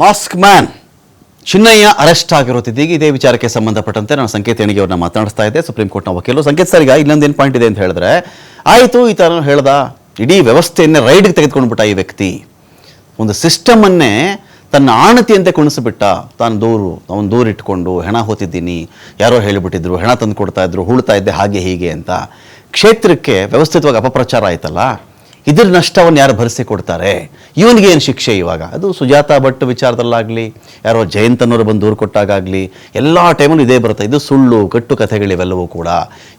Mask man. Chinnaiah arrest ಆಗಿರುತ್ತಿದ್ದೀಗ ಇದೇ ವಿಚಾರಕ್ಕೆ ಸಂಬಂಧಪಟ್ಟಂತೆ ನಾನು ಸಂಕೇತ ಎಣಿಗೆ ಅವ್ರನ್ನ ಮಾತನಾಡಿಸ್ತಾ ಇದ್ದೆ. ಸುಪ್ರೀಂ ಕೋರ್ಟ್ನ ವಕೀಲರು ಸಂಕೇತ್ ಸರ್, ಈಗ ಇಲ್ಲೊಂದೇನು ಪಾಯಿಂಟ್ ಇದೆ ಅಂತ ಹೇಳಿದ್ರೆ, ಆಯಿತು, ಈ ಥರ ಹೇಳ್ದ, ಇಡೀ ವ್ಯವಸ್ಥೆಯನ್ನೇ ರೈಡ್ಗೆ ತೆಗೆದುಕೊಂಡ್ಬಿಟ್ಟ ಈ ವ್ಯಕ್ತಿ. ಒಂದು ಸಿಸ್ಟಮನ್ನೇ ತನ್ನ ಆಣತಿಯಂತೆ ಕುಣಿಸ್ಬಿಟ್ಟ. ತಾನು ದೂರು, ಅವನು ದೂರು ಇಟ್ಕೊಂಡು ಹೆಣ ಹೋತಿದ್ದೀನಿ, ಯಾರೋ ಹೇಳಿಬಿಟ್ಟಿದ್ರು, ಹೆಣ ತಂದು ಕೊಡ್ತಾ ಇದ್ರು, ಹೂಳ್ತಾ ಇದ್ದೆ, ಹಾಗೆ ಹೀಗೆ ಅಂತ. ಕ್ಷೇತ್ರಕ್ಕೆ ವ್ಯವಸ್ಥಿತವಾಗಿ ಅಪಪ್ರಚಾರ ಆಯ್ತಲ್ಲ? ಇದ್ರ ನಷ್ಟವನ್ನು ಯಾರು ಭರಿಸಿ ಕೊಡ್ತಾರೆ? ಇವನಿಗೆ ಏನು ಶಿಕ್ಷೆ ಇವಾಗ? ಅದು ಸುಜಾತ ಭಟ್ ವಿಚಾರದಲ್ಲಾಗಲಿ, ಯಾರೋ ಜಯಂತ್ ಬಂದು ದೂರು ಕೊಟ್ಟಾಗಲಿ ಎಲ್ಲ ಟೈಮಲ್ಲೂ ಇದೇ ಬರುತ್ತೆ. ಇದು ಸುಳ್ಳು ಕಟ್ಟು ಕಥೆಗಳಿವೆಲ್ಲವೂ ಕೂಡ.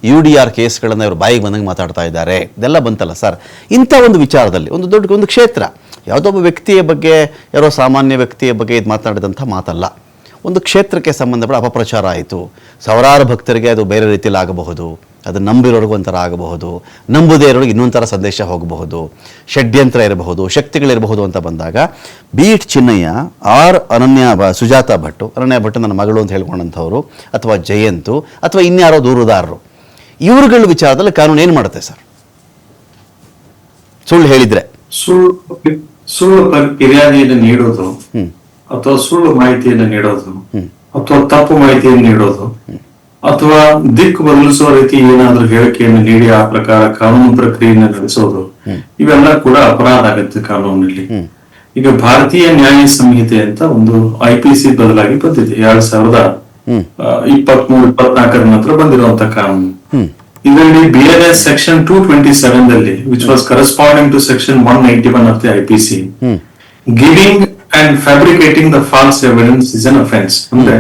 ಯು ಡಿ ಆರ್ ಕೇಸ್ಗಳನ್ನು ಇವರು ಬಾಯಿಗೆ ಬಂದಂಗೆ ಮಾತಾಡ್ತಾ ಇದ್ದಾರೆ. ಇದೆಲ್ಲ ಬಂತಲ್ಲ ಸರ್? ಇಂಥ ಒಂದು ವಿಚಾರದಲ್ಲಿ, ಒಂದು ದೊಡ್ಡ ಒಂದು ಕ್ಷೇತ್ರ, ಯಾವುದೋ ಒಬ್ಬ ವ್ಯಕ್ತಿಯ ಬಗ್ಗೆ, ಯಾರೋ ಸಾಮಾನ್ಯ ವ್ಯಕ್ತಿಯ ಬಗ್ಗೆ ಇದು ಮಾತನಾಡಿದಂಥ ಮಾತಲ್ಲ. ಒಂದು ಕ್ಷೇತ್ರಕ್ಕೆ ಸಂಬಂಧಪಟ್ಟ ಅಪಪ್ರಚಾರ ಆಯಿತು. ಸಾವಿರಾರು ಭಕ್ತರಿಗೆ ಅದು ಬೇರೆ ರೀತಿಯಲ್ಲಿ ಆಗಬಹುದು. ಅದು ನಂಬಿರೋರಿಗೂ ಒಂಥರ ಆಗಬಹುದು. ನಂಬುದೇ ಇರೋರಿಗೆ ಇನ್ನೊಂಥರ ಸಂದೇಶ ಹೋಗಬಹುದು. ಷಡ್ಯಂತ್ರ ಇರಬಹುದು ಶಕ್ತಿಗಳಿರಬಹುದು ಅಂತ ಬಂದಾಗ ಬೀಟ್ ಚಿನ್ನಯ್ಯ ಆರ್ ಅನನ್ಯ ಬ ಸುಜಾತ ಭಟ್ಟು ಅನನ್ಯ ಭಟ್ಟು ನನ್ನ ಮಗಳು ಅಂತ ಹೇಳ್ಕೊಂಡಂಥವ್ರು ಅಥವಾ ಜಯಂತು ಅಥವಾ ಇನ್ಯಾರೋ ದೂರುದಾರರು ಇವರುಗಳ ವಿಚಾರದಲ್ಲಿ ಕಾನೂನು ಏನು ಮಾಡುತ್ತೆ ಸರ್? ಸುಳ್ಳು ಹೇಳಿದ್ರೆ. ಸುಳ್ಳು ಸುಳ್ಳು ಫಿರ್ಯಾದಿಯನ್ನು ನೀಡೋದು ಅಥವಾ ಸುಳ್ಳು ಮಾಹಿತಿಯನ್ನು ನೀಡೋದು ಅಥವಾ ತಪ್ಪು ಮಾಹಿತಿಯನ್ನು ನೀಡೋದು ಅಥವಾ ದಿಕ್ಕು ಬದಲಿಸುವ ರೀತಿ ಏನಾದ್ರೂ ಹೇಳಿಕೆಯನ್ನು ನೀಡಿ ಆ ಪ್ರಕಾರ ಕಾನೂನು ಪ್ರಕ್ರಿಯೆಯನ್ನು ನಡೆಸೋದು ಇವೆಲ್ಲ ಕೂಡ ಅಪರಾಧ ಆಗುತ್ತೆ ಕಾನೂನಲ್ಲಿ ಈಗ ಭಾರತೀಯ ನ್ಯಾಯ ಸಂಹಿತೆ ಅಂತ ಒಂದು ಐ ಪಿ ಸಿ ಬದಲಾಗಿ ಬಂದಿದೆ. ಎರಡ್ ಸಾವಿರದ ಇಪ್ಪತ್ಮೂರು ಇಪ್ಪತ್ನಾಲ್ಕರ ನಂತರ ಬಂದಿರುವಂತ ಕಾನೂನು. ಇದರಲ್ಲಿ B N S section two twenty seven ದಲ್ಲಿ which was corresponding to section one ninety one of the I P C giving and fabricating the false evidence is an offence ಅಂದ್ರೆ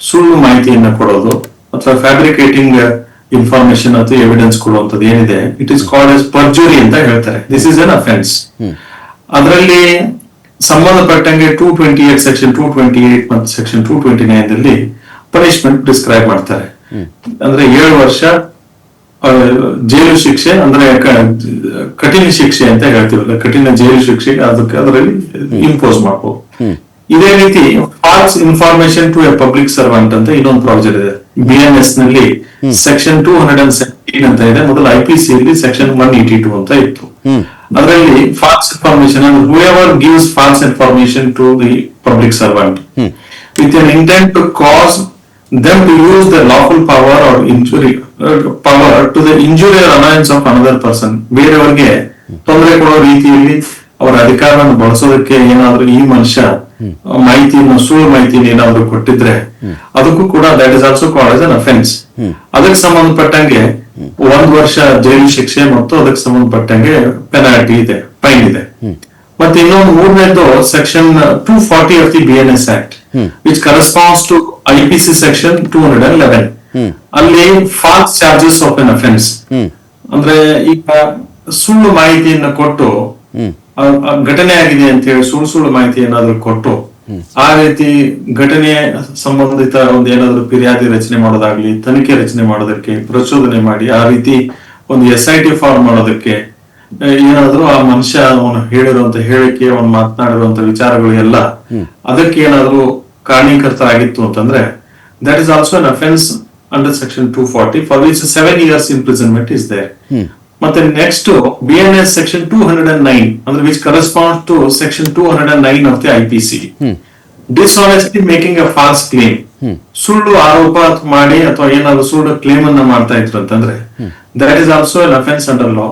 ಸುಳ್ಳು ಮಾಹಿತಿಯನ್ನ ಕೊಡೋದು ಅಥವಾ ಫ್ಯಾಬ್ರಿಕೇಟಿಂಗ್ ಇನ್ಫಾರ್ಮೇಶನ್ ಅಥವಾ evidence ಕೊಡುವಂತದ್ದು ಏನಿದೆ it is called as perjury ಅಂತ ಹೇಳ್ತಾರೆ. ದಿಸ್ ಇಸ್ ಅನ್ ಅಫೆನ್ಸ್ ಅದರಲ್ಲಿ ಸಂಬಂಧಪಟ್ಟಂಗೆ two twenty eight section two twenty eight ಮತ್ತು ಸೆಕ್ಷನ್ ಟೂ ಟ್ವೆಂಟಿ ನೈನ್ ಅಲ್ಲಿ ಪನಿಷ್ಮೆಂಟ್ ಡಿಸ್ಕ್ರೈಬ್ ಮಾಡ್ತಾರೆ ಅಂದ್ರೆ ಏಳು ವರ್ಷ ಜೈಲು ಶಿಕ್ಷೆ ಅಂದ್ರೆ ಕಠಿಣ ಶಿಕ್ಷೆ ಅಂತ ಹೇಳ್ತೀವಲ್ಲ ಕಠಿಣ ಜೈಲು ಶಿಕ್ಷೆ ಅದಕ್ಕೆ ಅದರಲ್ಲಿ ಇಂಪೋಸ್ ಮಾಡಬಹುದು ಇದೇ ರೀತಿ false information to a public servant ಅಂತ ಇನ್ನೊಂದು ಪ್ರಾಜೆಕ್ಟ್ ಇದೆ. B N ಎಸ್ನಲ್ಲಿ section two hundred and seventeen ಅಂತ ಇದೆ. ಮೊದಲು I P C section one eighty two ಅಂತ ಇತ್ತು. ಅದರಲ್ಲಿ ಫಾಲ್ಸ್ ಇನ್ಫಾರ್ಮೇಶನ್ ಅಂದ್ರೆ whoever gives false information to the public servant with an intent to cause them to use the lawful power or injury power to the injury annoyance of another person ಬೇರೆಯವರಿಗೆ ತೊಂದರೆ ಕೊಡೋ ರೀತಿಯಲ್ಲಿ ಅವರ ಅಧಿಕಾರವನ್ನು ಬಳಸೋದಕ್ಕೆ ಏನಾದ್ರೂ ಈ ಮನುಷ್ಯ ಮಾಹಿತಿಯನ್ನು ಸುಳ್ಳು ಮಾಹಿತಿಯನ್ನು ಏನಾದ್ರೂ ಕೊಟ್ಟಿದ್ರೆ ಅದಕ್ಕೂ ಕೂಡ that is also called as an offence ಅದಕ್ಕೆ ಸಂಬಂಧಪಟ್ಟಂಗೆ ಒಂದ್ ವರ್ಷ ಜೈಲು ಶಿಕ್ಷೆ ಮತ್ತು ಅದಕ್ಕೆ ಸಂಬಂಧಪಟ್ಟಂಗೆ ಪೆನಾಲ್ಟಿ ಇದೆ ಫೈನ್ ಇದೆ. ಮತ್ತೆ ಇನ್ನೊಂದು ಮೂರನೇದು section two forty of the B N S act which corresponds to I P C section two hundred and eleven ಅಲ್ಲಿ false charges of an offence ಅಂದ್ರೆ ಈಗ ಸುಳ್ಳು ಮಾಹಿತಿಯನ್ನ ಕೊಟ್ಟು ಘಟನೆ ಆಗಿದೆ ಅಂತ ಹೇಳಿ ಸುಳ್ಳು ಸುಳ್ಳು ಮಾಹಿತಿ ಏನಾದ್ರು ಕೊಟ್ಟು ಆ ರೀತಿ ಘಟನೆ ಸಂಬಂಧಿತ ಒಂದು ಏನಾದ್ರು ಫಿರ್ಯಾದಿ ರಚನೆ ಮಾಡೋದಾಗ್ಲಿ ತನಿಖೆ ರಚನೆ ಮಾಡೋದಕ್ಕೆ ಪ್ರಚೋದನೆ ಮಾಡಿ ಆ ರೀತಿ ಒಂದು ಎಸ್ ಐ ಟಿ ಫಾರ್ಮ್ ಮಾಡೋದಕ್ಕೆ ಏನಾದ್ರು ಆ ಮನುಷ್ಯ ಅವನು ಹೇಳಿರುವಂತ ಹೇಳಿಕೆ ಅವನು ಮಾತನಾಡಿರುವಂತ ವಿಚಾರಗಳು ಎಲ್ಲ ಅದಕ್ಕೆ ಏನಾದ್ರು ಕಾರಣೀಕರ್ತರಾಗಿತ್ತು ಅಂತಂದ್ರೆ that is also an offence under section two forty for which seven years imprisonment is there ಮತ್ತೆ next B N S section two hundred and nine ಅಂದ್ರೆ which correspond to section two hundred and nine of the I P C dishonestly making a false claim ಸುಳ್ಳು ಆರೋಪ ಮಾಡಿ ಅಥವಾ ಏನಾದ್ರು ಸುಳ್ಳು claim ಅನ್ನ ಮಾಡ್ತಾ ಇದ್ರು ಅಂತಂದ್ರೆ that is also an offence under law